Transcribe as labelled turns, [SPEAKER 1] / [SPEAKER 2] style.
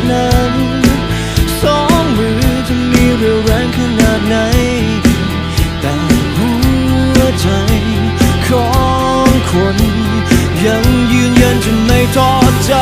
[SPEAKER 1] ดนั้นสองมือจะมีเรี่วแรงขนาดไหน แต่หัวใจของคน ยังยืนยันจะไม่ท้อใจ